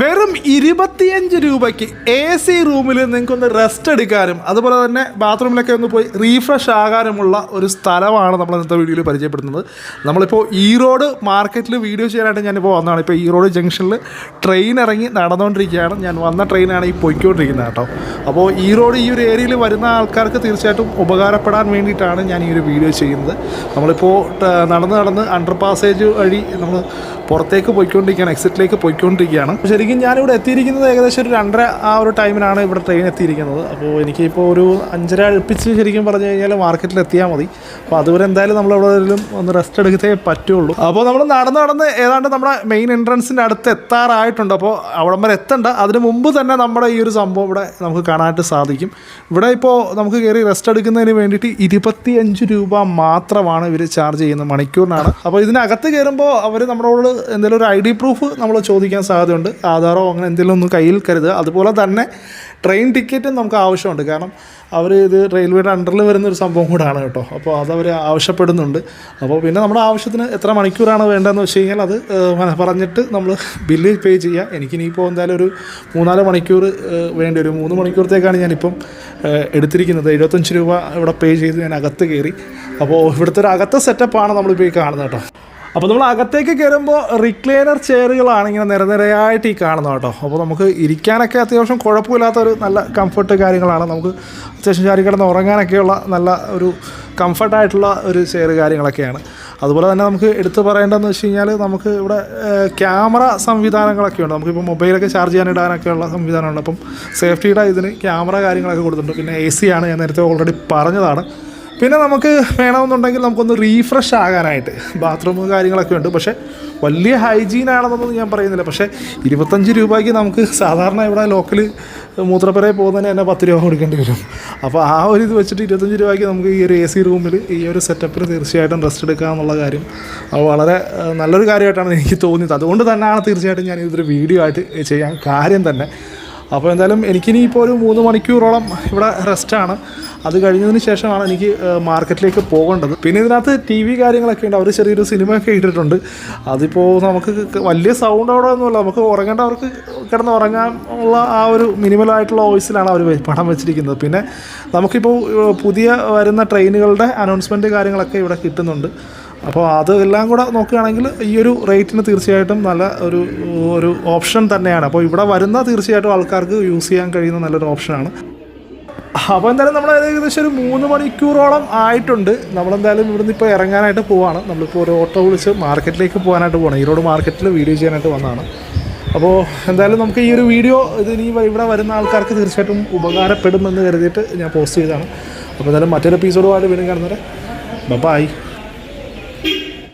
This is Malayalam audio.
വെറും ഇരുപത്തിയഞ്ച് രൂപയ്ക്ക് എ സി റൂമിൽ നിങ്ങൾക്കൊന്ന് റെസ്റ്റ് എടുക്കാനും അതുപോലെ തന്നെ ബാത്റൂമിലൊക്കെ ഒന്ന് പോയി റീഫ്രഷ് ആകാനുമുള്ള ഒരു സ്ഥലമാണ് നമ്മൾ ഇന്നത്തെ വീഡിയോയിൽ പരിചയപ്പെടുത്തുന്നത്. നമ്മളിപ്പോൾ ഈറോഡ് മാർക്കറ്റിൽ വീഡിയോ ചെയ്യാനായിട്ട് ഞാനിപ്പോൾ വന്നതാണ്. ഇപ്പോൾ ഈറോഡ് ജംഗ്ഷനിൽ ട്രെയിൻ ഇറങ്ങി നടന്നുകൊണ്ടിരിക്കുകയാണ് ഞാൻ വന്ന ട്രെയിനാണ് ഈ പൊയ്ക്കൊണ്ടിരിക്കുന്നത് കേട്ടോ. അപ്പോൾ ഈറോഡ് ഈ ഒരു ഏരിയയിൽ വരുന്ന ആൾക്കാർക്ക് തീർച്ചയായിട്ടും ഉപകാരപ്പെടാൻ വേണ്ടിയിട്ടാണ് ഞാൻ ഈ ഒരു വീഡിയോ ചെയ്യുന്നത്. നമ്മളിപ്പോൾ നടന്ന് നടന്ന് അണ്ടർ പാസേജ് വഴി നമ്മൾ പുറത്തേക്ക് പോയിക്കൊണ്ടിരിക്കുകയാണ് എക്സിറ്റിലേക്ക് പോയിക്കൊണ്ടിരിക്കുകയാണ്. ശരിക്കും ഞാനിവിടെ എത്തിയിരിക്കുന്നത് ഏകദേശം ഒരു രണ്ടര ആ ഒരു ടൈമിലാണ് ഇവിടെ ട്രെയിൻ എത്തിയിരിക്കുന്നത്. അപ്പോൾ എനിക്കിപ്പോൾ ഒരു അഞ്ചര അടുപ്പിച്ച് ശരിക്കും പറഞ്ഞു കഴിഞ്ഞാൽ മാർക്കറ്റിൽ എത്തിയാൽ മതി. അപ്പോൾ അതുവരെ എന്തായാലും നമ്മൾ ഒന്ന് റെസ്റ്റ് എടുക്കത്തേ പറ്റുള്ളൂ. അപ്പോൾ നമ്മൾ നടന്ന് നടന്ന് ഏതാണ്ട് നമ്മുടെ മെയിൻ എൻട്രൻസിന്റെ അടുത്ത് എത്താറായിട്ടുണ്ട്. അപ്പോൾ അവിടെ വരെ എത്തണ്ട. അതിന് മുമ്പ് തന്നെ നമ്മുടെ ഈ ഒരു സംഭവം ഇവിടെ നമുക്ക് കാണാനായിട്ട് സാധിക്കും. ഇവിടെ ഇപ്പോൾ നമുക്ക് കയറി റെസ്റ്റ് എടുക്കുന്നതിന് വേണ്ടിയിട്ട് ഇരുപത്തിയഞ്ച് രൂപ മാത്രമാണ് ഇവർ ചാർജ് ചെയ്യുന്നത് മണിക്കൂറിനാണ്. അപ്പോൾ ഇതിനകത്ത് കയറുമ്പോൾ അവർ നമ്മളോട് എന്തെങ്കിലും ഒരു ഐ ഡി പ്രൂഫ് നമ്മൾ ചോദിക്കാൻ സാധ്യതയുണ്ട്. ആധാറോ അങ്ങനെ എന്തെങ്കിലും ഒന്നും കയ്യിൽ കരുതുക. അതുപോലെ തന്നെ ട്രെയിൻ ടിക്കറ്റും നമുക്ക് ആവശ്യമുണ്ട്. കാരണം അവർ ഇത് റെയിൽവേയുടെ അണ്ടറിൽ വരുന്ന ഒരു സംഭവം കൂടാണ് കേട്ടോ. അപ്പോൾ അതവർ ആവശ്യപ്പെടുന്നുണ്ട്. അപ്പോൾ പിന്നെ നമ്മുടെ ആവശ്യത്തിന് എത്ര മണിക്കൂറാണ് വേണ്ടതെന്ന് വെച്ച് കഴിഞ്ഞാൽ അത് പറഞ്ഞിട്ട് നമ്മൾ ബില്ല് പേ ചെയ്യുക എനിക്കിനിയിപ്പോൾ എന്തായാലും ഒരു മൂന്നാൽ മണിക്കൂർ വേണ്ടി ഒരു മൂന്ന് മണിക്കൂറത്തേക്കാണ് ഞാനിപ്പം എടുത്തിരിക്കുന്നത്. എഴുപത്തഞ്ച് രൂപ ഇവിടെ പേ ചെയ്ത് ഞാൻ അകത്ത് കയറി. അപ്പോൾ ഇവിടുത്തെ ഒരു അകത്തെ സെറ്റപ്പാണ് നമ്മളിപ്പോൾ ഈ കാണുന്നത് കേട്ടോ. അപ്പോൾ നമ്മൾ അകത്തേക്ക് കയറുമ്പോൾ റിക്ലൈനർ ചെയറുകളാണ് ഇങ്ങനെ നിരനിരയായിട്ട് ഈ കാണുന്നത് കേട്ടോ. അപ്പോൾ നമുക്ക് ഇരിക്കാനൊക്കെ അത്യാവശ്യം കുഴപ്പമില്ലാത്ത ഒരു നല്ല കംഫർട്ട് കാര്യങ്ങളാണ്. നമുക്ക് അത്യാവശ്യം ചാരി കിടന്ന് ഉറങ്ങാനൊക്കെയുള്ള നല്ല ഒരു കംഫർട്ടായിട്ടുള്ള ഒരു ചെയർ കാര്യങ്ങളൊക്കെയാണ്. അതുപോലെ തന്നെ നമുക്ക് എടുത്തു പറയേണ്ടതെന്ന് വെച്ച് കഴിഞ്ഞാൽ നമുക്ക് ഇവിടെ ക്യാമറ സംവിധാനങ്ങളൊക്കെ ഉണ്ട്. നമുക്കിപ്പോൾ മൊബൈലൊക്കെ ചാർജ് ചെയ്യാൻ ഇടാനൊക്കെയുള്ള സംവിധാനമുണ്ട്. അപ്പം സേഫ്റ്റിയുടെ ഇതിന് ക്യാമറ കാര്യങ്ങളൊക്കെ കൊടുത്തിട്ടുണ്ട്. പിന്നെ എ സി ആണ് ഞാൻ നേരത്തെ ഓൾറെഡി പറഞ്ഞതാണ്. പിന്നെ നമുക്ക് വേണമെന്നുണ്ടെങ്കിൽ നമുക്കൊന്ന് റീഫ്രഷ് ആകാനായിട്ട്. ബാത്റൂം കാര്യങ്ങളൊക്കെ ഉണ്ട്. പക്ഷേ വലിയ ഹൈജീൻ ആണെന്നൊന്നും ഞാൻ പറയുന്നില്ല. പക്ഷേ ഇരുപത്തഞ്ച് രൂപയ്ക്ക് നമുക്ക് സാധാരണ ഇവിടെ ലോക്കൽ മൂത്രപ്പുരയിൽ പോകുന്നതിന് തന്നെ പത്ത് രൂപ കൊടുക്കേണ്ടി വരും. അപ്പോൾ ആ ഒരു ഇത് വെച്ചിട്ട് ഇരുപത്തഞ്ച് രൂപയ്ക്ക് നമുക്ക് ഈ ഒരു എ സി റൂമിൽ ഈ ഒരു സെറ്റപ്പിൽ തീർച്ചയായിട്ടും റെസ്റ്റ് എടുക്കുക എന്നുള്ള കാര്യം അത് വളരെ നല്ലൊരു കാര്യമായിട്ടാണ് എനിക്ക് തോന്നിയത്. അതുകൊണ്ട് തന്നെയാണ് തീർച്ചയായിട്ടും ഞാൻ ഇതൊരു വീഡിയോ ആയിട്ട് ചെയ്യാൻ കാര്യം തന്നെ. അപ്പോൾ എന്തായാലും എനിക്കിനി ഇപ്പോൾ ഒരു മൂന്ന് മണിക്കൂറോളം ഇവിടെ റെസ്റ്റാണ് അത് കഴിഞ്ഞതിന് ശേഷമാണ് എനിക്ക് മാർക്കറ്റിലേക്ക് പോകേണ്ടത്. പിന്നെ ഇതിനകത്ത് ടി വി കാര്യങ്ങളൊക്കെ ഉണ്ട്. അവർ ചെറിയൊരു സിനിമയൊക്കെ ഇട്ടിട്ടുണ്ട്. അതിപ്പോൾ നമുക്ക് വലിയ സൗണ്ട് അവിടെ ഒന്നുമില്ല. നമുക്ക് ഉറങ്ങേണ്ടവർക്ക് കിടന്ന് ഉറങ്ങാൻ ഉള്ള ആ ഒരു മിനിമലായിട്ടുള്ള വോയിസിലാണ് അവർ പടം വെച്ചിരിക്കുന്നത്. പിന്നെ നമുക്കിപ്പോൾ പുതിയ വരുന്ന ട്രെയിനുകളുടെ അനൗൺസ്മെന്റ് കാര്യങ്ങളൊക്കെ ഇവിടെ കിട്ടുന്നുണ്ട്. അപ്പോൾ അതെല്ലാം കൂടെ നോക്കുകയാണെങ്കിൽ ഈ ഒരു റേറ്റിന് തീർച്ചയായിട്ടും നല്ല ഒരു ഒരു ഓപ്ഷൻ തന്നെയാണ്. അപ്പോൾ ഇവിടെ വരുന്ന തീർച്ചയായിട്ടും ആൾക്കാർക്ക് യൂസ് ചെയ്യാൻ കഴിയുന്ന നല്ലൊരു ഓപ്ഷനാണ് അപ്പോൾ എന്തായാലും നമ്മൾ ഏകദേശം ഒരു മൂന്ന് മണിക്കൂറോളം ആയിട്ടുണ്ട്. നമ്മളെന്തായാലും ഇവിടുന്ന് ഇപ്പോൾ ഇറങ്ങാനായിട്ട് പോവാണ്. നമ്മളിപ്പോൾ ഒരു ഓട്ടോ വിളിച്ച് മാർക്കറ്റിലേക്ക് പോകാനായിട്ട് പോകണം ഈറോഡ് മാർക്കറ്റിൽ വീഡിയോ ചെയ്യാനായിട്ട് വന്നതാണ്. അപ്പോൾ എന്തായാലും നമുക്ക് ഈ ഒരു വീഡിയോ ഇത് ഇനി ഇവിടെ വരുന്ന ആൾക്കാർക്ക് തീർച്ചയായിട്ടും ഉപകാരപ്പെടുമെന്ന് കരുതിയിട്ട് ഞാൻ പോസ്റ്റ് ചെയ്തതാണ്. അപ്പോൾ എന്തായാലും മറ്റൊരു എപ്പിസോഡുമായിട്ട് വീണ്ടും കാണുന്നവരെ ബൈ